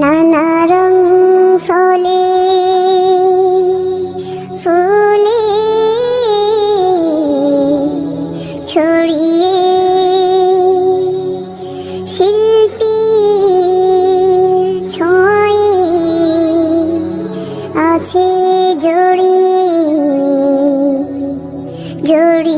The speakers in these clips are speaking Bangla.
নানা রং ফলে ফুলে ছড়িয়ে। শিল্পী ছয়ে আছে জড়িয়ে জড়িয়ে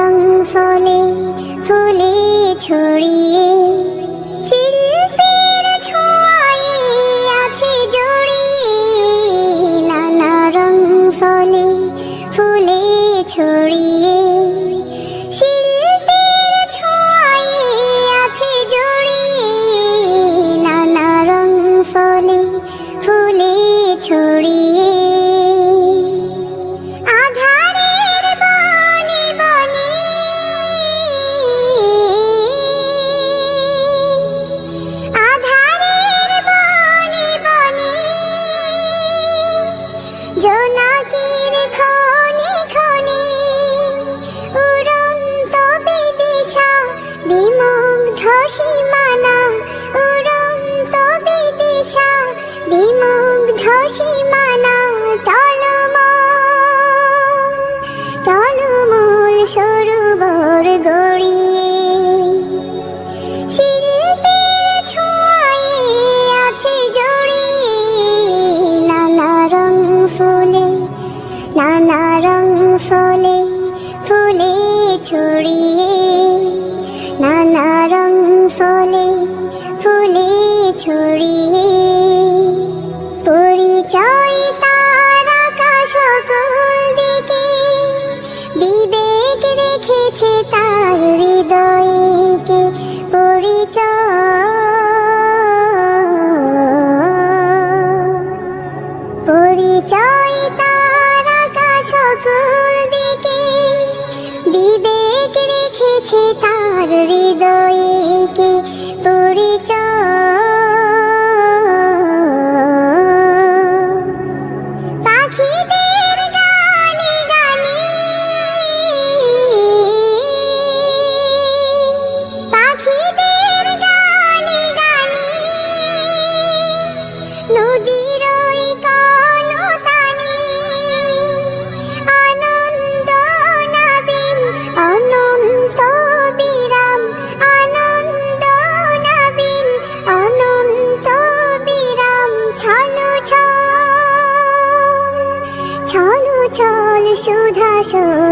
রং ফলে ফুলে ছড়িয়ে Yo ফলে, ফুলে ছড়িয়ে, নানা রং ফলে, ফুলে ছড়িয়ে। পরিচয় তার আকাশ দিকে বিবেক রেখেছে তার হৃদয়কে। পরিচয়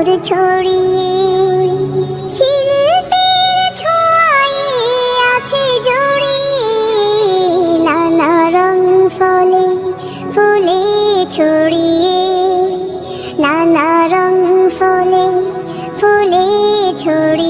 সুর ছড়িয়ে, শিল্পের ছোঁয়ায় আছে জড়িয়ে, নানা রং ফলে, ফুলে ছড়িয়ে, নানা রং ফলে, ফুলে ছড়িয়ে।